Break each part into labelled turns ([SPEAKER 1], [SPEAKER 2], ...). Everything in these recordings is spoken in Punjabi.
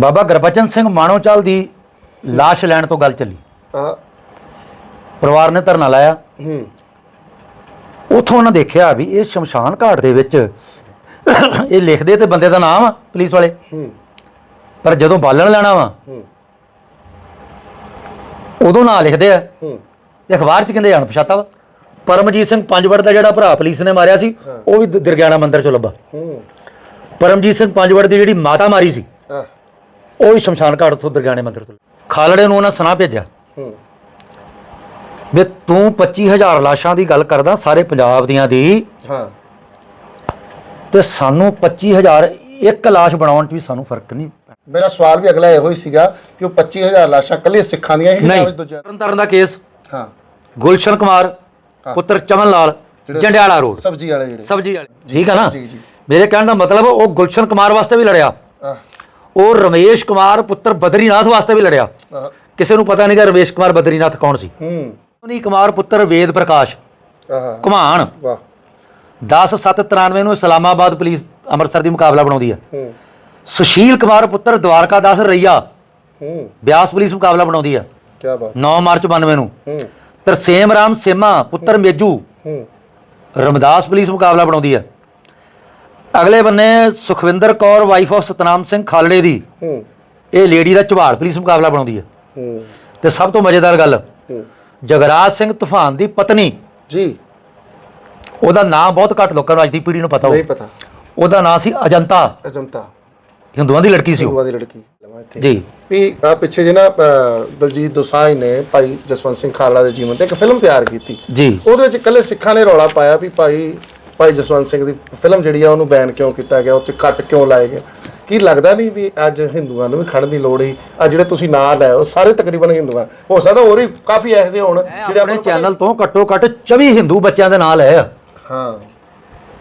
[SPEAKER 1] ਬਾਬਾ ਗੁਰਬਚਨ ਸਿੰਘ ਮਾਣੋਚਲ ਦੀ ਲਾਸ਼ ਲੈਣ ਤੋਂ ਗੱਲ ਚੱਲੀ।
[SPEAKER 2] ਆ
[SPEAKER 1] ਪਰਿਵਾਰ ਨੇ ਧਰਨਾ ਲਾਇਆ।
[SPEAKER 2] ਹੂੰ।
[SPEAKER 1] ਉਥੋਂ ਉਹਨਾਂ ਦੇਖਿਆ ਵੀ ਇਹ ਸ਼ਮਸ਼ਾਨ ਘਾਟ ਦੇ ਵਿੱਚ ਇਹ ਲਿਖਦੇ ਤੇ ਬੰਦੇ ਦਾ ਨਾਮ ਆ ਪੁਲਿਸ ਵਾਲੇ।
[SPEAKER 2] ਹੂੰ।
[SPEAKER 1] ਪਰ ਜਦੋਂ ਬਾਲਣ ਲੈਣਾ ਵਾ
[SPEAKER 2] ਹੂੰ।
[SPEAKER 1] ਉਦੋਂ ਨਾਂ ਲਿਖਦੇ ਆ।
[SPEAKER 2] ਹੂੰ।
[SPEAKER 1] ਤੇ ਅਖਬਾਰ 'ਚ ਕਹਿੰਦੇ ਅਣਪਛਾਤਾ ਵਾ। ਪਰਮਜੀਤ ਸਿੰਘ ਪੰਜਵੜ ਦਾ ਜਿਹੜਾ ਭਰਾ ਪੁਲਿਸ ਨੇ ਮਾਰਿਆ ਸੀ ਉਹ ਵੀ ਦੁਰਗਿਆਣਾ ਮੰਦਿਰ 'ਚੋਂ ਲੱਭਾ।
[SPEAKER 2] ਹੂੰ।
[SPEAKER 1] ਪਰਮਜੀਤ ਸਿੰਘ ਪੰਜਵੜ ਦੀ ਜਿਹੜੀ ਮਾਤਾ ਮਾਰੀ ਸੀ ਉਹ ਵੀ ਸ਼ਮਸ਼ਾਨ ਘਾਟ ਤੋਂ ਦੁਰਗਿਆਣੇ ਮੰਦਿਰ ਤੋਂ। ਖਾਲੜੇ ਨੂੰ ਉਹਨਾਂ ਸੁਨਾ ਭੇਜਿਆ।
[SPEAKER 2] ਹੂੰ।
[SPEAKER 1] ਵੀ ਤੂੰ 25000 ਲਾਸ਼ਾਂ ਦੀ ਗੱਲ ਕਰਦਾ ਸਾਰੇ ਪੰਜਾਬ ਦੀਆਂ ਦੀ।
[SPEAKER 2] ਹਾਂ।
[SPEAKER 1] ਤੇ ਸਾਨੂੰ 25000 ਇੱਕ ਲਾਸ਼ ਬਣਾਉਣ 'ਚ ਵੀ ਸਾਨੂੰ ਫ਼ਰਕ ਨਹੀਂ।
[SPEAKER 2] ਮੇਰਾ ਸਵਾਲ ਵੀ ਅਗਲਾ ਇਹੋ ਹੀ ਸੀਗਾ ਕਿ ਉਹ 25000 ਲਾਸ਼ਾਂ ਕੱਲੇ ਸਿੱਖਾਂ ਦੀਆਂ ਹੀ
[SPEAKER 1] ਨਹੀਂ। ਤਰਨਤਾਰਨ ਦਾ ਕੇਸ।
[SPEAKER 2] ਹਾਂ।
[SPEAKER 1] ਗੁਲਸ਼ਨ ਕੁਮਾਰ ਪੁੱਤਰ ਚਮਨ ਲਾਲ ਜੰਡਿਆਲਾ ਰੋਡ।
[SPEAKER 2] ਸਬਜ਼ੀ ਵਾਲੇ ਜਿਹੜੇ।
[SPEAKER 1] ਸਬਜੀ ਵਾਲੇ। ਠੀਕ ਹੈ ਨਾ?
[SPEAKER 2] ਜੀ, ਜੀ।
[SPEAKER 1] ਮੇਰੇ ਕਹਿਣ ਦਾ ਮਤਲਬ ਉਹ ਗੁਲਸ਼ਨ ਕੁਮਾਰ ਵਾਸਤੇ ਵੀ ਲੜਿਆ। ਉਹ ਰਮੇਸ਼ ਕੁਮਾਰ ਪੁੱਤਰ ਬਦਰੀਨਾਥ ਵਾਸਤੇ ਵੀ ਲੜਿਆ। ਕਿਸੇ ਨੂੰ ਪਤਾ ਨਹੀਂ ਕਿ ਰਮੇਸ਼ ਕੁਮਾਰ ਬਦਰੀਨਾਥ ਕੌਣ ਸੀ।
[SPEAKER 2] ਹੂੰ।
[SPEAKER 1] ਉਨੀ ਕੁਮਾਰ ਪੁੱਤਰ ਵੇਦ ਪ੍ਰਕਾਸ਼। ਘੁਮਾਣ।
[SPEAKER 2] ਵਾਹ।
[SPEAKER 1] 10793 ਨੂੰ ਇਸਲਾਮਾਬਾਦ ਪੁਲਿਸ ਅੰਮ੍ਰਿਤਸਰ ਦੀ ਮੁਕਾਬਲਾ ਬਣਾਉਂਦੀ ਹੈ।
[SPEAKER 2] ਹੂੰ।
[SPEAKER 1] ਸੁਸ਼ੀਲ ਕੁਮਾਰ ਪੁੱਤਰ ਦਵਾਰਕਾ ਦਾਸ ਰਈਆ।
[SPEAKER 2] ਹੂੰ।
[SPEAKER 1] ਬਿਆਸ ਪੁਲਿਸ ਮੁਕਾਬਲਾ ਬਣਾਉਂਦੀ ਹੈ।
[SPEAKER 2] ਕੀ ਬਾਤ।
[SPEAKER 1] 9 ਮਾਰਚ 92 ਨੂੰ।
[SPEAKER 2] ਹੂੰ।
[SPEAKER 1] ਤਰਸੇਮ ਰਾਮ ਸੇਮਾ ਪੁੱਤਰ ਮੇਜੂ।
[SPEAKER 2] ਹੂੰ।
[SPEAKER 1] ਰਮਦਾਸ ਪੁਲਿਸ ਮੁਕਾਬਲਾ ਬਣਾਉਂਦੀ ਹੈ। ਅਗਲੇ ਬੰਨੇ ਸੁਖਵਿੰਦਰ ਕੌਰ ਵਾਈਫ ਆਫ ਸਤਨਾਮ ਸਿੰਘ ਖਾਲੜੇ ਦੀ।
[SPEAKER 2] ਹੂੰ।
[SPEAKER 1] ਇਹ ਲੇਡੀ ਦਾ ਝਬਾੜ ਪੁਲਿਸ ਮੁਕਾਬਲਾ ਬਣਾਉਂਦੀ ਹੈ।
[SPEAKER 2] ਹੂੰ।
[SPEAKER 1] ਤੇ ਸਭ ਤੋਂ ਮਜ਼ੇਦਾਰ ਗੱਲ
[SPEAKER 2] ਹੂੰ।
[SPEAKER 1] ਜਗਰਾਜ ਸਿੰਘ ਤੂਫਾਨ ਦੀ ਪਤਨੀ।
[SPEAKER 2] ਜੀ।
[SPEAKER 1] ਉਹਦਾ ਨਾਮ ਬਹੁਤ ਘੱਟ ਲੋਕਾਂ ਨੂੰ ਅੱਜ ਦੀ ਪੀੜ੍ਹੀ ਨੂੰ ਪਤਾ
[SPEAKER 2] ਨਹੀਂ
[SPEAKER 1] ਹੋ
[SPEAKER 2] ਪਤਾ।
[SPEAKER 1] ਉਹਦਾ ਨਾਮ ਸੀ ਅਜੰਤਾ।
[SPEAKER 2] ਅਜੰਤਾ।
[SPEAKER 1] ਹਿੰਦੂਆਂ ਦੀ ਲੜਕੀ ਸੀ ਉਹ।
[SPEAKER 2] ਹਿੰਦੂਆਂ ਦੀ ਲੜਕੀ।
[SPEAKER 1] ਜੀ।
[SPEAKER 2] ਵੀ ਆ ਪਿੱਛੇ ਜੇ ਨਾ ਦਲਜੀਤ ਦੋਸਾਂਝ ਨੇ ਭਾਈ ਜਸਵੰਤ ਸਿੰਘ ਖਾਲੜਾ ਦੇ ਜੀਵਨ ਤੇ ਇੱਕ ਫਿਲਮ ਤਿਆਰ ਕੀਤੀ।
[SPEAKER 1] ਜੀ।
[SPEAKER 2] ਉਹਦੇ ਵਿੱਚ ਇਕੱਲੇ ਸਿੱਖਾਂ ਨੇ ਰੌਲਾ ਪਾਇਆ ਵੀ ਭਾਈ ਭਾਈ ਜਸਵੰਤ ਸਿੰਘ ਦੀ ਫਿਲਮ ਜਿਹੜੀ ਆ ਉਹਨੂੰ ਬੈਨ ਕਿਉਂ ਕੀਤਾ ਗਿਆ ਉੱਤੇ ਕੱਟ ਕਿਉਂ ਲਾਏ ਗਏ? ਕੀ ਲੱਗਦਾ ਨਹੀਂ ਵੀ ਅੱਜ ਹਿੰਦੂਆਂ ਨੂੰ ਵੀ ਖੜਨ ਦੀ ਲੋੜ ਹੀ ਆ ਜਿਹੜੇ ਤੁਸੀਂ ਨਾਂ ਲੈ ਉਹ ਸਾਰੇ ਤਕਰੀਬਨ ਹਿੰਦੂਆਂ। ਹੋ ਸਕਦਾ ਹੋਰ ਹੀ ਕਾਫੀ ਜਿਹੇ ਹੋਣ ਜਿਹੜੇ
[SPEAKER 1] ਆਪਣੇ
[SPEAKER 2] ਆਪਾਂ ਨੂੰ
[SPEAKER 1] ਚੈਨਲ ਤੋਂ ਘੱਟੋ ਘੱਟ 24 ਹਿੰਦੂ ਬੱਚਿਆਂ ਦੇ ਨਾਲ ਹੈ
[SPEAKER 2] ਹਾਂ।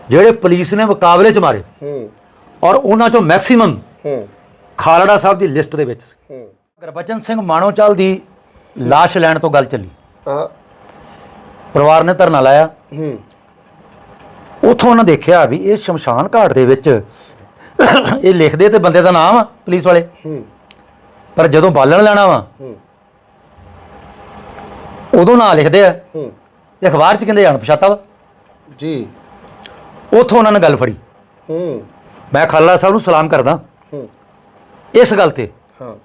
[SPEAKER 1] ਜਿਹੜੇ ਪੁਲਿਸ ਨੇ ਮੁਕਾਬਲੇ 'ਚ ਮਾਰੇ।
[SPEAKER 2] ਹੂੰ।
[SPEAKER 1] ਔਰ ਉਹਨਾਂ 'ਚੋਂ ਮੈਕਸਿਮਮ
[SPEAKER 2] ਹੂੰ।
[SPEAKER 1] ਖਾਲੜਾ ਸਾਹਿਬ ਦੀ ਲਿਸਟ ਦੇ ਵਿੱਚ
[SPEAKER 2] ਹੂੰ।
[SPEAKER 1] ਗੁਰਬਚਨ ਸਿੰਘ ਮਾਣੋਚਲ ਦੀ ਲਾਸ਼ ਲੈਣ ਤੋਂ ਗੱਲ ਚੱਲੀ।
[SPEAKER 2] ਆ
[SPEAKER 1] ਪਰਿਵਾਰ ਨੇ ਧਰਨਾ ਲਾਇਆ।
[SPEAKER 2] ਹੂੰ।
[SPEAKER 1] ਉਥੋਂ ਉਹਨਾਂ ਦੇਖਿਆ ਵੀ ਇਹ ਸ਼ਮਸ਼ਾਨ ਘਾਟ ਦੇ ਵਿੱਚ ਇਹ ਲਿਖਦੇ ਤੇ ਬੰਦੇ ਦਾ ਨਾਮ ਆ ਪੁਲਿਸ ਵਾਲੇ। ਪਰ ਜਦੋਂ ਬਾਲਣ ਲੈਣਾ ਵਾ ਉਦੋਂ ਨਾਂ ਲਿਖਦੇ ਆ।
[SPEAKER 2] ਹੂੰ।
[SPEAKER 1] ਤੇ ਅਖਬਾਰ 'ਚ ਕਹਿੰਦੇ ਅਣਪਛਾਤਾ ਵਾ।
[SPEAKER 2] ਜੀ।
[SPEAKER 1] ਉਥੋਂ ਉਹਨਾਂ ਨੇ ਗੱਲ ਫੜੀ।
[SPEAKER 2] ਹੂੰ।
[SPEAKER 1] ਮੈਂ ਖਾਲੜਾ ਸਾਹਿਬ ਨੂੰ ਸਲਾਮ ਕਰਦਾ।
[SPEAKER 2] ਹੂੰ।
[SPEAKER 1] ਇਸ ਗੱਲ ਤੇ
[SPEAKER 2] ਹਾਂ।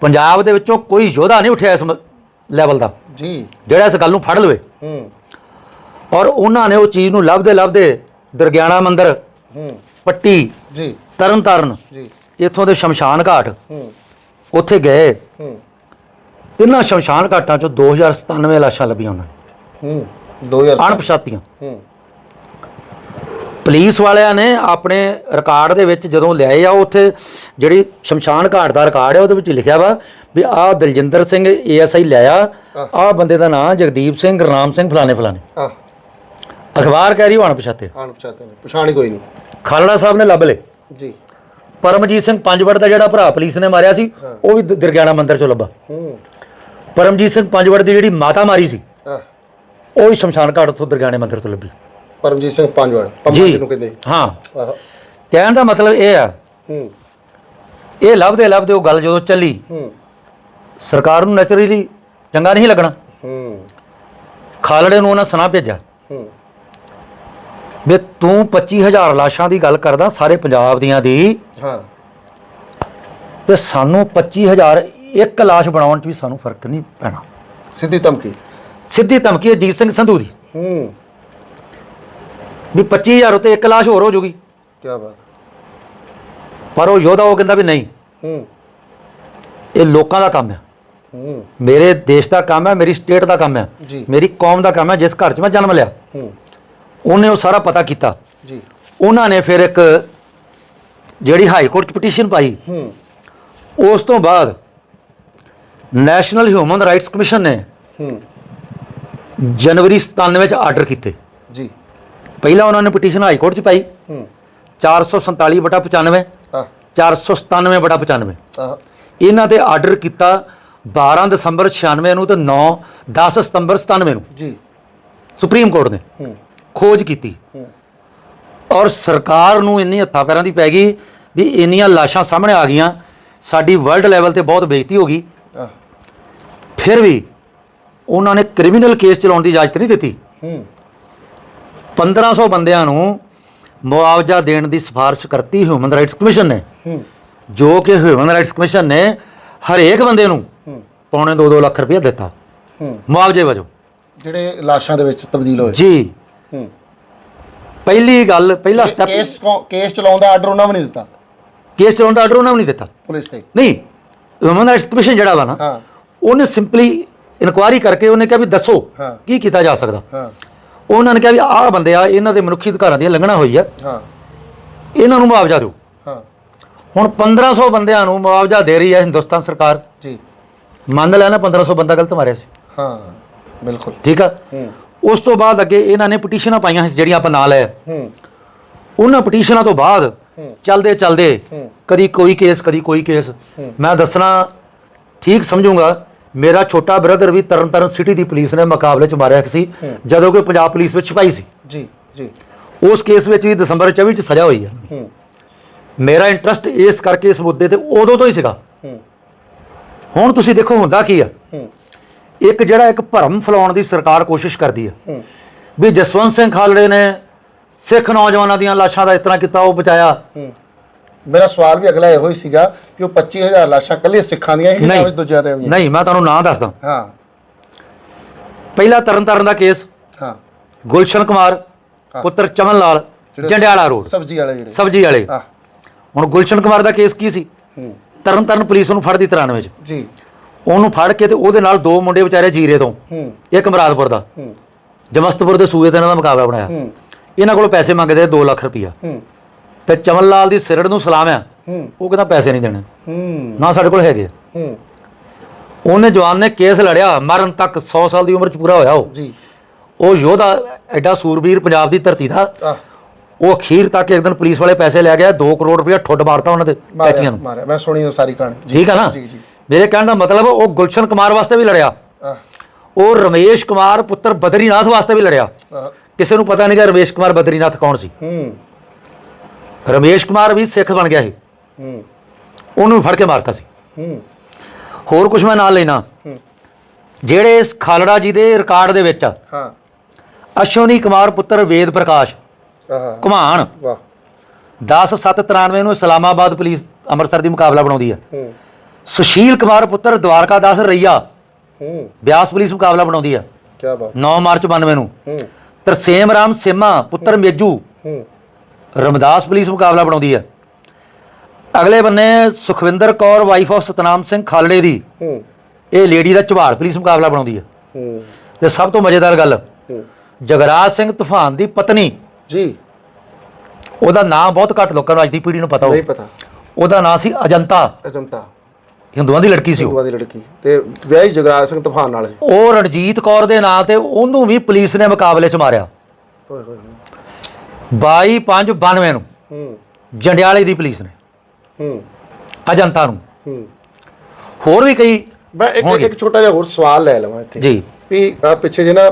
[SPEAKER 1] ਪੰਜਾਬ ਦੇ ਵਿੱਚੋਂ ਕੋਈ ਯੋਧਾ ਨਹੀਂ ਉੱਠਿਆ ਇਸ ਲੈਵਲ ਦਾ।
[SPEAKER 2] ਜੀ।
[SPEAKER 1] ਜਿਹੜਾ ਇਸ ਗੱਲ ਨੂੰ ਫੜ ਲਵੇ।
[SPEAKER 2] ਹੂੰ।
[SPEAKER 1] ਔਰ ਉਹਨਾਂ ਨੇ ਉਹ ਚੀਜ਼ ਨੂੰ ਲੱਭਦੇ ਲੱਭਦੇ ਦਰਗਿਆਣਾ ਮੰਦਿਰ
[SPEAKER 2] ਹੂੰ।
[SPEAKER 1] ਪੱਟੀ
[SPEAKER 2] ਜੀ।
[SPEAKER 1] ਤਰਨਤਾਰਨ
[SPEAKER 2] ਜੀ।
[SPEAKER 1] ਇੱਥੋਂ ਦੇ ਸ਼ਮਸ਼ਾਨ ਘਾਟ
[SPEAKER 2] ਹੂੰ।
[SPEAKER 1] ਉੱਥੇ ਗਏ।
[SPEAKER 2] ਹੂੰ।
[SPEAKER 1] ਤਿੰਨਾਂ ਸ਼ਮਸ਼ਾਨ ਘਾਟਾਂ ਚੋਂ 2097 ਲਾਸ਼ਾਂ ਲੱਭੀਆਂ ਉਹਨਾਂ ਨੇ।
[SPEAKER 2] ਹੂੰ। 2000
[SPEAKER 1] ਅਣਪਛਾਤੀਆਂ।
[SPEAKER 2] ਹੂੰ।
[SPEAKER 1] ਪੁਲਿਸ ਵਾਲਿਆਂ ਨੇ ਆਪਣੇ ਰਿਕਾਰਡ ਦੇ ਵਿੱਚ ਜਦੋਂ ਲਿਆਏ ਆ ਉੱਥੇ ਜਿਹੜੀ ਸ਼ਮਸ਼ਾਨ ਘਾਟ ਦਾ ਰਿਕਾਰਡ ਹੈ ਉਹਦੇ ਵਿੱਚ ਲਿਖਿਆ ਵਾ ਵੀ ਆਹ ਦਲਜਿੰਦਰ ਸਿੰਘ ਏਐਸਆਈ ਲਿਆਇਆ ਆਹ। ਬੰਦੇ ਦਾ ਨਾਮ ਜਗਦੀਪ ਸਿੰਘ ਰਾਮ ਸਿੰਘ ਫਲਾਣੇ ਫਲਾਣੇ।
[SPEAKER 2] ਆ
[SPEAKER 1] ਅਖਬਾਰ ਕਹਿ ਰਹੀ ਹੋਣ ਪਛਾਤੇ
[SPEAKER 2] ਅਣਪਛਾਤੇ ਨੇ ਪਛਾਣ ਹੀ ਕੋਈ ਨਹੀਂ।
[SPEAKER 1] ਖਾਲੜਾ ਸਾਹਿਬ ਨੇ ਲੱਭ ਲਏ।
[SPEAKER 2] ਜੀ।
[SPEAKER 1] ਪਰਮਜੀਤ ਸਿੰਘ ਪੰਜਵੜ ਦਾ ਜਿਹੜਾ ਭਰਾ ਪੁਲਿਸ ਨੇ ਮਾਰਿਆ ਸੀ ਉਹ ਵੀ ਦ- ਦੁਰਗਿਆਣਾ ਮੰਦਿਰ ਚੋਂ ਲੱਭਾ।
[SPEAKER 2] ਹੂੰ।
[SPEAKER 1] ਪਰਮਜੀਤ ਸਿੰਘ ਪੰਜਵੜ ਦੀ ਜਿਹੜੀ ਮਾਤਾ ਮਾਰੀ ਸੀ
[SPEAKER 2] ਆ
[SPEAKER 1] ਉਹ ਵੀ ਸ਼ਮਸ਼ਾਨ ਘਾਟ ਤੋਂ ਦੁਰਗਿਆਣੇ ਮੰਦਿਰ ਤੋਂ ਲੱਭੀ।
[SPEAKER 2] ਪਰਮਜੀਤ ਸਿੰਘ ਪੰਜਵੜ ਪੰਮਾ
[SPEAKER 1] ਜੀ।
[SPEAKER 2] ਜਿਹਨੂੰ ਕਹਿੰਦੇ।
[SPEAKER 1] ਹਾਂ।
[SPEAKER 2] ਆਹ।
[SPEAKER 1] ਕਹਿਣ ਦਾ ਮਤਲਬ ਇਹ ਆ
[SPEAKER 2] ਹੂੰ।
[SPEAKER 1] ਇਹ ਲੱਭਦੇ ਲੱਭਦੇ ਉਹ ਗੱਲ ਜਦੋਂ ਚੱਲੀ
[SPEAKER 2] ਹੂੰ।
[SPEAKER 1] ਸਰਕਾਰ ਨੂੰ ਨੈਚੁਰਲੀ ਚੰਗਾ ਨਹੀਂ ਲੱਗਣਾ।
[SPEAKER 2] ਹੂੰ।
[SPEAKER 1] ਖਾਲੜੇ ਨੂੰ ਉਹਨਾਂ ਸੁਨਾ ਭੇਜਿਆ।
[SPEAKER 2] ਹੂੰ
[SPEAKER 1] ਵੀ ਤੂੰ 25000 ਲਾਸ਼ਾਂ ਦੀ ਗੱਲ ਕਰਦਾ ਸਾਰੇ ਪੰਜਾਬ ਦੀਆਂ ਦੀ।
[SPEAKER 2] ਹਾਂ।
[SPEAKER 1] ਤੇ ਸਾਨੂੰ 25000 ਇੱਕ ਲਾਸ਼ ਬਣਾਉਣ 'ਚ ਵੀ ਸਾਨੂੰ ਫ਼ਰਕ ਨਹੀਂ ਪੈਣਾ।
[SPEAKER 2] ਸਿੱਧੀ ਧਮਕੀ?
[SPEAKER 1] ਸਿੱਧੀ ਧਮਕੀ ਅਜੀਤ ਸਿੰਘ ਸੰਧੂ ਦੀ।
[SPEAKER 2] ਹੂੰ।
[SPEAKER 1] ਵੀ 25000 ਉਤੇ ਇੱਕ ਲਾਸ਼ ਹੋਰ ਹੋ ਜੂਗੀ।
[SPEAKER 2] ਕੀ ਬਾਤ
[SPEAKER 1] ਪਰ ਉਹ ਯੋਧਾ ਉਹ ਕਹਿੰਦਾ ਵੀ ਨਹੀਂ।
[SPEAKER 2] ਹੂੰ।
[SPEAKER 1] ਇਹ ਲੋਕਾਂ ਦਾ ਕੰਮ ਹੈ।
[SPEAKER 2] ਹੂੰ।
[SPEAKER 1] ਮੇਰੇ ਦੇਸ਼ ਦਾ ਕੰਮ ਹੈ ਮੇਰੀ ਸਟੇਟ ਦਾ ਕੰਮ ਹੈ।
[SPEAKER 2] ਜੀ।
[SPEAKER 1] ਮੇਰੀ ਕੌਮ ਦਾ ਕੰਮ ਹੈ ਜਿਸ ਘਰ 'ਚ ਮੈਂ ਜਨਮ ਲਿਆ।
[SPEAKER 2] ਹੂੰ।
[SPEAKER 1] ਉਹਨੇ ਉਹ ਸਾਰਾ ਪਤਾ ਕੀਤਾ।
[SPEAKER 2] ਜੀ।
[SPEAKER 1] ਉਹਨਾਂ ਨੇ ਫਿਰ ਇੱਕ ਜਿਹੜੀ ਹਾਈ ਕੋਰਟ 'ਚ ਪਟੀਸ਼ਨ ਪਾਈ।
[SPEAKER 2] ਹੂੰ।
[SPEAKER 1] ਉਸ ਤੋਂ ਬਾਅਦ ਨੈਸ਼ਨਲ ਹਿਊਮਨ ਰਾਈਟਸ ਕਮਿਸ਼ਨ ਨੇ
[SPEAKER 2] ਹੂੰ।
[SPEAKER 1] ਜਨਵਰੀ 97 ਵਿੱਚ ਆਰਡਰ ਕੀਤੇ।
[SPEAKER 2] ਜੀ।
[SPEAKER 1] ਪਹਿਲਾਂ ਉਹਨਾਂ ਨੇ ਪਟੀਸ਼ਨ ਹਾਈ ਕੋਰਟ 'ਚ ਪਾਈ।
[SPEAKER 2] ਹੂੰ।
[SPEAKER 1] 447 ਬਟਾ 95
[SPEAKER 2] ਆ
[SPEAKER 1] 497 ਬਟਾ 95
[SPEAKER 2] ਆ
[SPEAKER 1] ਇਹਨਾਂ ਤੇ ਆਰਡਰ ਕੀਤਾ 12 ਦਸੰਬਰ 96 ਨੂੰ ਤੇ 9 10 ਸਤੰਬਰ 97 ਨੂੰ।
[SPEAKER 2] ਜੀ।
[SPEAKER 1] ਸੁਪਰੀਮ ਕੋਰਟ ਨੇ।
[SPEAKER 2] ਹੂੰ।
[SPEAKER 1] ਖੋਜ ਕੀਤੀ। ਔਰ ਸਰਕਾਰ ਨੂੰ ਇੰਨੀ ਹੱਥਾਂ ਪੈਰਾਂ ਦੀ ਪੈ ਗਈ ਵੀ ਇੰਨੀਆਂ ਲਾਸ਼ਾਂ ਸਾਹਮਣੇ ਆ ਗਈਆਂ। ਸਾਡੀ ਵਰਲਡ ਲੈਵਲ ਤੇ ਬਹੁਤ ਬੇਇੱਜ਼ਤੀ ਹੋ ਗਈ। ਫਿਰ ਵੀ ਉਹਨਾਂ ਨੇ ਕ੍ਰਿਮੀਨਲ ਕੇਸ ਚਲਾਉਣ ਦੀ ਇਜਾਜ਼ਤ ਨਹੀਂ ਦਿੱਤੀ।
[SPEAKER 2] ਹੂੰ।
[SPEAKER 1] 1500 ਬੰਦਿਆਂ ਨੂੰ ਮੁਆਵਜ਼ਾ ਦੇਣ ਦੀ ਸਿਫਾਰਿਸ਼ ਕਰਤੀ ਹਿਊਮਨ ਰਾਈਟਸ ਕਮਿਸ਼ਨ ਨੇ।
[SPEAKER 2] ਹੂੰ।
[SPEAKER 1] ਜੋ ਕਿ ਹਿਊਮਨ ਰਾਈਟਸ ਕਮਿਸ਼ਨ ਨੇ ਹਰੇਕ ਬੰਦੇ ਨੂੰ
[SPEAKER 2] ਹੂੰ।
[SPEAKER 1] ਪੌਣੇ 2-2 ਲੱਖ ਰੁਪਏ ਦਿੱਤਾ।
[SPEAKER 2] ਹੂੰ।
[SPEAKER 1] ਮੁਆਵਜ਼ੇ ਵਜੋਂ।
[SPEAKER 2] ਜਿਹੜੇ ਲਾਸ਼ਾਂ ਦੇ ਵਿੱਚ ਤਬਦੀਲ ਹੋਏ।
[SPEAKER 1] ਜੀ। ਪਹਿਲੀ ਗੱਲ ਪਹਿਲਾ ਸਟੈਪ
[SPEAKER 2] ਕੇਸ ਕੇਸ ਚਲਾਉਣ ਦਾ ਆਰਡਰ ਉਹਨਾਂ ਵੀ ਨਹੀਂ ਦਿੱਤਾ।
[SPEAKER 1] ਕੇਸ ਚਲਾਉਣ ਦਾ ਆਰਡਰ ਉਹਨਾਂ ਨੂੰ ਨਹੀਂ ਦਿੱਤਾ।
[SPEAKER 2] ਪੁਲਿਸ ਤੇ।
[SPEAKER 1] ਨਹੀਂ ਹਿਊਮਨ ਰਾਈਟਸ ਕਮਿਸ਼ਨ ਜਿਹੜਾ ਵਾ ਨਾ ਉਹਨੇ ਸਿੰਪਲੀ ਇਨਕੁਆਇਰੀ ਕਰਕੇ ਉਹਨੇ ਕਿਹਾ ਵੀ ਦੱਸੋ। ਕੀ ਕੀਤਾ ਜਾ ਸਕਦਾ।
[SPEAKER 2] ਹਾਂ।
[SPEAKER 1] ਉਹਨਾਂ ਨੇ ਕਿਹਾ ਵੀ ਆਹ ਬੰਦੇ ਆ ਇਹਨਾਂ ਦੇ ਮਨੁੱਖੀ ਅਧਿਕਾਰਾਂ ਦੀਆਂ ਲੰਘਣਾ ਹੋਈ ਆ।
[SPEAKER 2] ਹਾਂ।
[SPEAKER 1] ਇਹਨਾਂ ਨੂੰ ਮੁਆਵਜ਼ਾ ਦਿਓ।
[SPEAKER 2] ਹਾਂ।
[SPEAKER 1] ਹੁਣ 1500 ਬੰਦਿਆਂ ਨੂੰ ਮੁਆਵਜ਼ਾ ਦੇ ਰਹੀ ਹੈ ਹਿੰਦੁਸਤਾਨ ਸਰਕਾਰ।
[SPEAKER 2] ਜੀ।
[SPEAKER 1] ਮੰਨ ਲਿਆ ਨਾ 1500 ਬੰਦਾ ਗਲਤ ਮਾਰਿਆ ਸੀ।
[SPEAKER 2] ਹਾਂ ਬਿਲਕੁਲ।
[SPEAKER 1] ਠੀਕ ਆ?
[SPEAKER 2] ਹੂੰ।
[SPEAKER 1] ਉਸ ਤੋਂ ਬਾਅਦ ਅੱਗੇ ਇਹਨਾਂ ਨੇ ਪਟੀਸ਼ਨਾਂ ਪਾਈਆਂ ਸੀ ਜਿਹੜੀਆਂ ਆਪਾਂ ਨਾਲ ਹੈ।
[SPEAKER 2] ਹੂੰ।
[SPEAKER 1] ਉਹਨਾਂ ਪਟੀਸ਼ਨਾਂ ਤੋਂ ਬਾਅਦ। ਚਲਦੇ ਚਲਦੇ। ਕਦੀ ਕੋਈ ਕੇਸ ਕਦੀ ਕੋਈ ਕੇਸ ਮੈਂ ਦੱਸਣਾ ਠੀਕ ਸਮਝੂੰਗਾ ਮੇਰਾ ਛੋਟਾ ਬ੍ਰਦਰ ਵੀ ਤਰਨਤਾਰਨ ਸਿਟੀ ਦੀ ਪੁਲਿਸ ਨੇ ਮੁਕਾਬਲੇ 'ਚ ਮਾਰਿਆ ਸੀ ਜਦੋਂ ਕਿ ਪੰਜਾਬ ਪੁਲਿਸ ਵਿੱਚ ਸਿਪਾਹੀ ਸੀ।
[SPEAKER 2] ਜੀ ਜੀ।
[SPEAKER 1] ਉਸ ਕੇਸ ਵਿੱਚ ਵੀ ਦਸੰਬਰ 24 ਚ ਸਜ਼ਾ ਹੋਈ ਹੈ
[SPEAKER 2] ਹੂੰ।
[SPEAKER 1] ਮੇਰਾ ਇੰਟਰਸਟ ਇਸ ਕਰਕੇ ਇਸ ਮੁੱਦੇ ਤੇ ਉਦੋਂ ਤੋਂ ਹੀ ਸੀਗਾ।
[SPEAKER 2] ਹੂੰ।
[SPEAKER 1] ਹੁਣ ਤੁਸੀਂ ਦੇਖੋ ਹੁੰਦਾ ਕੀ ਆ।
[SPEAKER 2] ਹੂੰ।
[SPEAKER 1] ਇੱਕ ਜਿਹੜਾ ਇੱਕ ਭਰਮ ਫੈਲਾਉਣ ਦੀ ਸਰਕਾਰ ਕੋਸ਼ਿਸ਼ ਕਰਦੀ
[SPEAKER 2] ਹੂੰ।
[SPEAKER 1] ਵੀ ਜਸਵੰਤ ਸਿੰਘ ਖਾਲੜੇ ਨੇ ਸਿੱਖ ਨੌਜਵਾਨਾਂ ਦੀਆਂ ਲਾਸ਼ਾਂ ਦਾ ਇਤਨਾ ਕੀਤਾ ਉਹ ਬਚਾਇਆ।
[SPEAKER 2] ਮੇਰਾ ਸਵਾਲ ਵੀ ਅਗਲਾ ਇਹੋ ਹੀ ਸੀਗਾ ਕਿ ਉਹ 25000 ਲਾਸ਼ਾਂ ਕੱਲੇ ਸਿੱਖਾਂ ਦੀਆਂ ਹੀ ਵਿੱਚ ਦੂਜਿਆਂ ਦੇ ਵੀ?
[SPEAKER 1] ਨਹੀਂ ਮੈਂ ਤੁਹਾਨੂੰ ਨਾਂ ਦੱਸਦਾ।
[SPEAKER 2] ਹਾਂ।
[SPEAKER 1] ਪਹਿਲਾ ਤਰਨਤਾਰਨ ਦਾ ਕੇਸ।
[SPEAKER 2] ਹਾਂ।
[SPEAKER 1] ਗੁਲਸ਼ਨ ਕੁਮਾਰ ਪੁੱਤਰ ਚਮਨ ਲਾਲ ਜੰਡਿਆਲਾ ਰੋਡ।
[SPEAKER 2] ਸਬਜ਼ੀ ਵਾਲੇ ਜਿਹੜੇ।
[SPEAKER 1] ਸਬਜੀ ਵਾਲੇ।
[SPEAKER 2] ਹਾਂ।
[SPEAKER 1] ਹੁਣ ਗੁਲਸ਼ਨ ਕੁਮਾਰ ਦਾ ਕੇਸ ਕੀ ਸੀ?
[SPEAKER 2] ਹੂੰ।
[SPEAKER 1] ਤਰਨਤਾਰਨ ਪੁਲਿਸ ਨੂੰ ਫੜਦੀ 93 ਚ।
[SPEAKER 2] ਜੀ।
[SPEAKER 1] ਉਹਨੂੰ ਫੜ ਕੇ ਤੇ ਉਹਦੇ ਨਾਲ ਦੋ ਮੁੰਡੇ ਵਿਚਾਰੇ ਜੀਰੇ ਤੋਂ।
[SPEAKER 2] ਹੂੰ।
[SPEAKER 1] ਇੱਕ ਮਰਾਦਪੁਰ ਦਾ।
[SPEAKER 2] ਹੂੰ।
[SPEAKER 1] ਜਮਸਤਪੁਰ ਦੇ ਸੂਏ ਤੇ ਇਹਨਾਂ ਦਾ ਮੁਕਾਬਲਾ ਬਣਾਇਆ
[SPEAKER 2] ਹੂੰ।
[SPEAKER 1] ਇਹਨਾਂ ਕੋਲ ਪੈਸੇ ਮੰਗਦੇ 2 ਲੱਖ ਰੁਪਈਆ।
[SPEAKER 2] ਹੂੰ।
[SPEAKER 1] ਤੇ ਚਮਨ ਲਾਲ ਦੀ ਸਿਰੜ ਨੂੰ ਸਲਾਮ ਆ।
[SPEAKER 2] ਹੂੰ।
[SPEAKER 1] ਉਹ ਕਹਿੰਦਾ ਪੈਸੇ ਨਹੀਂ ਦੇਣੇ।
[SPEAKER 2] ਹੂੰ।
[SPEAKER 1] ਨਾ ਸਾਡੇ ਕੋਲ ਹੈਗੇ।
[SPEAKER 2] ਹੂੰ।
[SPEAKER 1] ਉਹਨੇ ਜਵਾਨ ਨੇ ਕੇਸ ਲੜਿਆ ਮਰਨ ਤੱਕ 100 ਸਾਲ ਦੀ ਉਮਰ ਚ ਪੂਰਾ ਹੋਇਆ ਉਹ।
[SPEAKER 2] ਜੀ।
[SPEAKER 1] ਉਹ ਯੋਧਾ ਐਡਾ ਸੂਰਬੀਰ ਪੰਜਾਬ ਦੀ ਧਰਤੀ ਦਾ।
[SPEAKER 2] ਆ।
[SPEAKER 1] ਉਹ ਅਖੀਰ ਤੱਕ ਇੱਕ ਦਿਨ ਪੁਲਿਸ ਵਾਲੇ ਪੈਸੇ ਲੈ ਗਿਆ 2 ਕਰੋੜ ਰੁਪਇਆ ਠੁੱਡ ਮਾਰਤਾ ਉਹਨਾਂ ਦੇ ਪੈਚੀਆਂ ਨੂੰ।
[SPEAKER 2] ਮਾਰਿਆ। ਮੈਂ ਸੁਣੀ ਉਹ ਸਾਰੀ ਕਹਾਣੀ।
[SPEAKER 1] ਠੀਕ ਹੈ ਨਾ?
[SPEAKER 2] ਜੀ ਜੀ।
[SPEAKER 1] ਮੇਰੇ ਕਹਿਣ ਦਾ ਮਤਲਬ ਉਹ ਗੁਲਸ਼ਨ ਕੁਮਾਰ ਵਾਸਤੇ ਵੀ ਲੜਿਆ। ਉਹ ਰਮੇਸ਼ ਕੁਮਾਰ ਪੁੱਤਰ ਬਦਰੀਨਾਥ ਵਾਸਤੇ ਵੀ ਲੜਿਆ। ਕਿਸੇ ਨੂੰ ਪਤਾ ਨਹੀਂ ਕਿ ਰਮੇਸ਼ ਕੁਮਾਰ ਬਦਰੀਨਾਥ ਕੌਣ ਸੀ।
[SPEAKER 2] ਹੂੰ।
[SPEAKER 1] ਰਮੇਸ਼ ਕੁਮਾਰ ਵੀ ਸਿੱਖ ਬਣ ਗਿਆ ਸੀ।
[SPEAKER 2] ਹੂੰ।
[SPEAKER 1] ਉਹਨੂੰ ਫੜ ਕੇ ਮਾਰਤਾ ਸੀ।
[SPEAKER 2] ਹੂੰ।
[SPEAKER 1] ਹੋਰ ਕੁਝ ਮੈਂ ਨਾਲ ਲੈਣਾ।
[SPEAKER 2] ਹੂੰ। ਜਿਹੜੇ
[SPEAKER 1] ਇਸ ਖਾਲੜਾ ਜੀ ਦੇ ਰਿਕਾਰਡ ਦੇ ਵਿੱਚ
[SPEAKER 2] ਹਾਂ।
[SPEAKER 1] ਅਸ਼ਵਨੀ ਕੁਮਾਰ ਪੁੱਤਰ ਵੇਦ ਪ੍ਰਕਾਸ਼ ਘੁਮਾਣ।
[SPEAKER 2] ਵਾਹ।
[SPEAKER 1] 10 7 93 ਨੂੰ ਇਸਲਾਮਾਬਾਦ ਪੁਲਿਸ ਅੰਮ੍ਰਿਤਸਰ ਦੀ ਮੁਕਾਬਲਾ ਬਣਾਉਂਦੀ ਹੈ
[SPEAKER 2] ਹੂੰ।
[SPEAKER 1] ਸੁਸ਼ੀਲ ਕੁਮਾਰ ਪੁੱਤਰ ਦਵਾਰਕਾ ਦਾਸ ਰਈਆ।
[SPEAKER 2] ਹੂੰ।
[SPEAKER 1] ਬਿਆਸ ਪੁਲਿਸ ਮੁਕਾਬਲਾ ਬਣਾਉਂਦੀ ਹੈ
[SPEAKER 2] ਕੀ ਬਾਤ।
[SPEAKER 1] 9 ਮਾਰਚ 92 ਨੂੰ।
[SPEAKER 2] ਹੂੰ।
[SPEAKER 1] ਤਰਸੇਮ ਰਾਮ ਸੇਮਾ ਪੁੱਤਰ ਮੇਜੂ।
[SPEAKER 2] ਹੂੰ।
[SPEAKER 1] ਰਮਦਾਸ ਪੁਲਿਸ ਮੁਕਾਬਲਾ ਬਣਾਉਂਦੀ ਹੈ ਅਗਲੇ ਬੰਨੇ ਸੁਖਵਿੰਦਰ ਕੌਰ ਵਾਈਫ ਆਫ ਸਤਨਾਮ ਸਿੰਘ ਖਾਲੜੇ ਦੀ।
[SPEAKER 2] ਹੂੰ।
[SPEAKER 1] ਇਹ ਲੇਡੀ ਦਾ ਝਵਾੜ ਪੁਲਿਸ ਮੁਕਾਬਲਾ ਬਣਾਉਂਦੀ ਹੈ
[SPEAKER 2] ਹੂੰ।
[SPEAKER 1] ਤੇ ਸਭ ਤੋਂ ਮਜ਼ੇਦਾਰ ਗੱਲ
[SPEAKER 2] ਹੂੰ।
[SPEAKER 1] ਜਗਰਾਜ ਸਿੰਘ ਤੂਫਾਨ ਦੀ ਪਤਨੀ।
[SPEAKER 2] ਜੀ।
[SPEAKER 1] ਉਹਦਾ ਨਾਮ ਬਹੁਤ ਘੱਟ ਲੋਕਾਂ ਨੂੰ ਅੱਜ ਦੀ ਪੀੜ੍ਹੀ ਨੂੰ ਪਤਾ ਹੋ
[SPEAKER 2] ਨਹੀਂ ਪਤਾ।
[SPEAKER 1] ਉਹਦਾ ਨਾਮ ਸੀ ਅਜੰਤਾ।
[SPEAKER 2] ਅਜੰਤਾ।
[SPEAKER 1] ਹਿੰਦੂਆਂ ਦੀ ਲੜਕੀ ਸੀ ਉਹ।
[SPEAKER 2] ਹਿੰਦੂਆਂ ਦੀ ਲੜਕੀ। ਤੇ ਵਿਆਹੀ ਜਗਰਾਜ ਸਿੰਘ ਤੂਫਾਨ ਨਾਲ ਸੀ।
[SPEAKER 1] ਉਹ ਰਣਜੀਤ ਕੌਰ ਦੇ ਨਾਂ ਤੇ ਉਹਨੂੰ ਵੀ ਪੁਲਿਸ ਨੇ ਮੁਕਾਬਲੇ 'ਚ ਮਾਰਿਆ।
[SPEAKER 2] ਓਏ ਹੋਏ
[SPEAKER 1] 22 5 92 ਨੂੰ
[SPEAKER 2] ਹੂੰ।
[SPEAKER 1] ਜੰਡਿਆਲੇ ਦੀ ਪੁਲਿਸ ਨੇ।
[SPEAKER 2] ਹੂੰ।
[SPEAKER 1] ਅਜੰਤਾ ਨੂੰ।
[SPEAKER 2] ਹੂੰ।
[SPEAKER 1] ਹੋਰ ਵੀ ਕਈ
[SPEAKER 2] ਮੈਂ ਇੱਕ। ਇੱਕ ਛੋਟਾ ਜਿਹਾ ਹੋਰ ਸਵਾਲ ਲੈ ਲਵਾਂ ਇੱਥੇ।
[SPEAKER 1] ਜੀ।
[SPEAKER 2] ਵੀ ਪਿੱਛੇ ਜੇ ਨਾ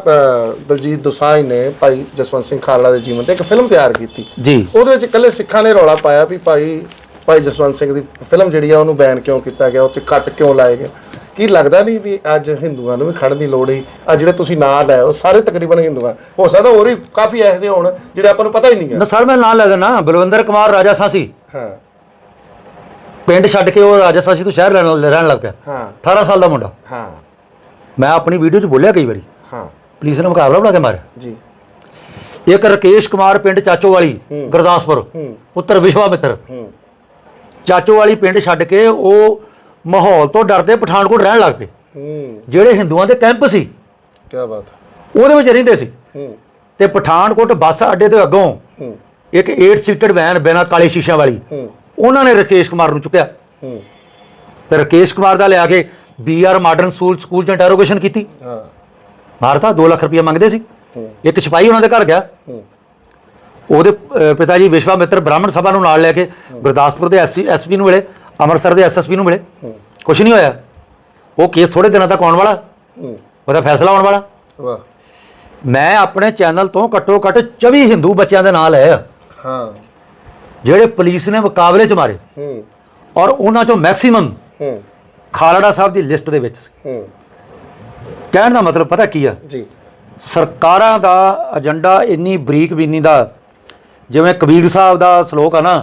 [SPEAKER 2] ਦਲਜੀਤ ਦੋਸਾਂਝ ਨੇ ਭਾਈ ਜਸਵੰਤ ਸਿੰਘ ਖਾਲੜਾ ਦੇ ਜੀਵਨ ਤੇ ਇੱਕ ਫਿਲਮ ਤਿਆਰ ਕੀਤੀ।
[SPEAKER 1] ਜੀ।
[SPEAKER 2] ਉਹਦੇ ਵਿੱਚ ਇਕੱਲੇ ਸਿੱਖਾਂ ਨੇ ਰੌਲਾ ਪਾਇਆ ਵੀ ਭਾਈ ਭਾਈ ਜਸਵੰਤ ਸਿੰਘ ਦੀ ਫਿਲਮ ਜਿਹੜੀ ਆ ਉਹਨੂੰ ਬੈਨ ਕਿਉਂ ਕੀਤਾ ਗਿਆ ਉੱਤੇ ਕੱਟ ਕਿਉਂ ਲਾਏ ਗਏ? ਕੀ ਲੱਗਦਾ ਨਹੀਂ ਵੀ ਅੱਜ ਹਿੰਦੂਆਂ ਨੂੰ ਵੀ ਖੜਨ ਦੀ ਲੋੜ ਹੀ ਆ ਜਿਹੜੇ ਤੁਸੀਂ ਨਾਂ ਲੈ ਉਹ ਸਾਰੇ ਤਕਰੀਬਨ ਹਿੰਦੂਆਂ। ਹੋ ਸਕਦਾ ਹੋਰ ਵੀ ਕਾਫੀ ਜਿਹੇ ਹੋਣ ਜਿਹੜੇ ਆਪਾਂ ਨੂੰ ਪਤਾ ਹੀ ਨਹੀਂ
[SPEAKER 1] ਨਾ
[SPEAKER 2] ਹੈ
[SPEAKER 1] ਸਰ ਮੈਂ ਨਾਂ ਲੈ ਦੇਣਾ ਬਲਵਿੰਦਰ ਕੁਮਾਰ ਰਾਜਾ ਸਾਸੀ।
[SPEAKER 2] ਹਾਂ।
[SPEAKER 1] ਪਿੰਡ ਛੱਡ ਕੇ ਉਹ ਰਾਜਾ ਸਾਸੀ ਤੋਂ ਸ਼ਹਿਰ ਰਹਿਣ ਰਹਿਣ ਲੱਗ ਪਿਆ।
[SPEAKER 2] ਹਾਂ।
[SPEAKER 1] 18 ਸਾਲ ਦਾ ਮੁੰਡਾ।
[SPEAKER 2] ਹਾਂ।
[SPEAKER 1] ਮੈਂ ਆਪਣੀ ਵੀਡੀਓ 'ਚ ਬੋਲਿਆ ਕਈ ਵਾਰੀ।
[SPEAKER 2] ਹਾਂ।
[SPEAKER 1] ਪੁਲਿਸ ਨੇ ਮੁਕਾਬਲਾ ਬਣਾ ਕੇ ਮਾਰਿਆ।
[SPEAKER 2] ਜੀ।
[SPEAKER 1] ਇੱਕ ਰਕੇਸ਼ ਕੁਮਾਰ ਪਿੰਡ ਚਾਚੋ ਵਾਲੀ ਗੁਰਦਾਸਪੁਰ। ਪੁੱਤਰ ਵਿਸ਼ਵਾਮਿੱਤਰ।
[SPEAKER 2] ਹੂੰ।
[SPEAKER 1] ਚਾਚੋ ਵਾਲੀ ਪਿੰਡ ਛੱਡ ਕੇ ਉਹ ਮਾਹੌਲ ਤੋਂ ਡਰਦੇ ਪਠਾਨਕੋਟ ਰਹਿਣ ਲੱਗ ਪਏ।
[SPEAKER 2] ਹੂੰ।
[SPEAKER 1] ਜਿਹੜੇ ਹਿੰਦੂਆਂ ਦੇ ਕੈਂਪ ਸੀ
[SPEAKER 2] ਕੀ ਬਾਤ
[SPEAKER 1] ਉਹਦੇ ਵਿੱਚ ਰਹਿੰਦੇ ਸੀ।
[SPEAKER 2] ਹੂੰ।
[SPEAKER 1] ਤੇ ਪਠਾਨਕੋਟ ਬੱਸ ਅੱਡੇ ਦੇ ਅੱਗੋਂ
[SPEAKER 2] ਹੂੰ।
[SPEAKER 1] ਇੱਕ 8 ਸੀਟਡ ਵੈਨ ਬਿਨਾਂ ਕਾਲੇ ਸ਼ੀਸ਼ਿਆਂ ਵਾਲੀ
[SPEAKER 2] ਹੂੰ।
[SPEAKER 1] ਉਹਨਾਂ ਨੇ ਰਕੇਸ਼ ਕੁਮਾਰ ਨੂੰ ਚੁੱਕਿਆ।
[SPEAKER 2] ਹੂੰ।
[SPEAKER 1] ਤੇ ਰਕੇਸ਼ ਕੁਮਾਰ ਦਾ ਲਿਆ ਕੇ ਬੀਆਰ ਮਾਡਰਨ ਸਕੂਲ ਸਕੂਲ ਚ ਇੰਟਰੋਗੇਸ਼ਨ ਕੀਤੀ।
[SPEAKER 2] ਹਾਂ।
[SPEAKER 1] ਮਾਰਤਾ 2 ਲੱਖ ਰੁਪਏ ਮੰਗਦੇ ਸੀ। ਇੱਕ ਸਿਪਾਹੀ ਉਹਨਾਂ ਦੇ ਘਰ ਗਿਆ।
[SPEAKER 2] ਹੂੰ।
[SPEAKER 1] ਉਹਦੇ ਪਿਤਾ ਜੀ ਵਿਸ਼ਵਾਮਿੱਤਰ ਬ੍ਰਾਹਮਣ ਸਭਾ ਨੂੰ ਨਾਲ ਲੈ ਕੇ ਗੁਰਦਾਸਪੁਰ ਦੇ ਐਸਪੀ ਨੂੰ ਮਿਲੇ ਅੰਮ੍ਰਿਤਸਰ ਦੇ ਐਸਐਸਪੀ ਨੂੰ ਮਿਲੇ। ਕੁਝ ਨਹੀਂ ਹੋਇਆ। ਉਹ ਕੇਸ ਥੋੜੇ ਦਿਨਾਂ ਤੱਕ ਆਉਣ ਵਾਲਾ।
[SPEAKER 2] ਹੂੰ
[SPEAKER 1] ਉਹਦਾ ਫੈਸਲਾ ਆਉਣ ਵਾਲਾ।
[SPEAKER 2] ਵਾਹ।
[SPEAKER 1] ਮੈਂ ਆਪਣੇ ਚੈਨਲ ਤੋਂ ਘੱਟੋ ਘੱਟ 24 ਹਿੰਦੂ ਬੱਚਿਆਂ ਦੇ ਨਾਲ ਹੈ
[SPEAKER 2] ਹਾਂ।
[SPEAKER 1] ਜਿਹੜੇ ਪੁਲਿਸ ਨੇ ਮੁਕਾਬਲੇ 'ਚ ਮਾਰੇ।
[SPEAKER 2] ਹੂੰ।
[SPEAKER 1] ਔਰ ਉਹਨਾਂ ਚੋਂ ਮੈਕਸਿਮਮ
[SPEAKER 2] ਹੂੰ।
[SPEAKER 1] ਖਾਲੜਾ ਸਾਹਿਬ ਦੀ ਲਿਸਟ ਦੇ ਵਿੱਚ ਸੀ।
[SPEAKER 2] ਹੂੰ।
[SPEAKER 1] ਕਹਿਣ ਦਾ ਮਤਲਬ ਪਤਾ ਕੀ ਆ?
[SPEAKER 2] ਜੀ।
[SPEAKER 1] ਸਰਕਾਰਾਂ ਦਾ ਏਜੰਡਾ ਇੰਨੀ ਬਰੀਕ ਬੀਨੀ ਦਾ ਜਿਵੇਂ ਕਬੀਰ ਸਾਹਿਬ ਦਾ ਸ਼ਲੋਕ ਆ ਨਾ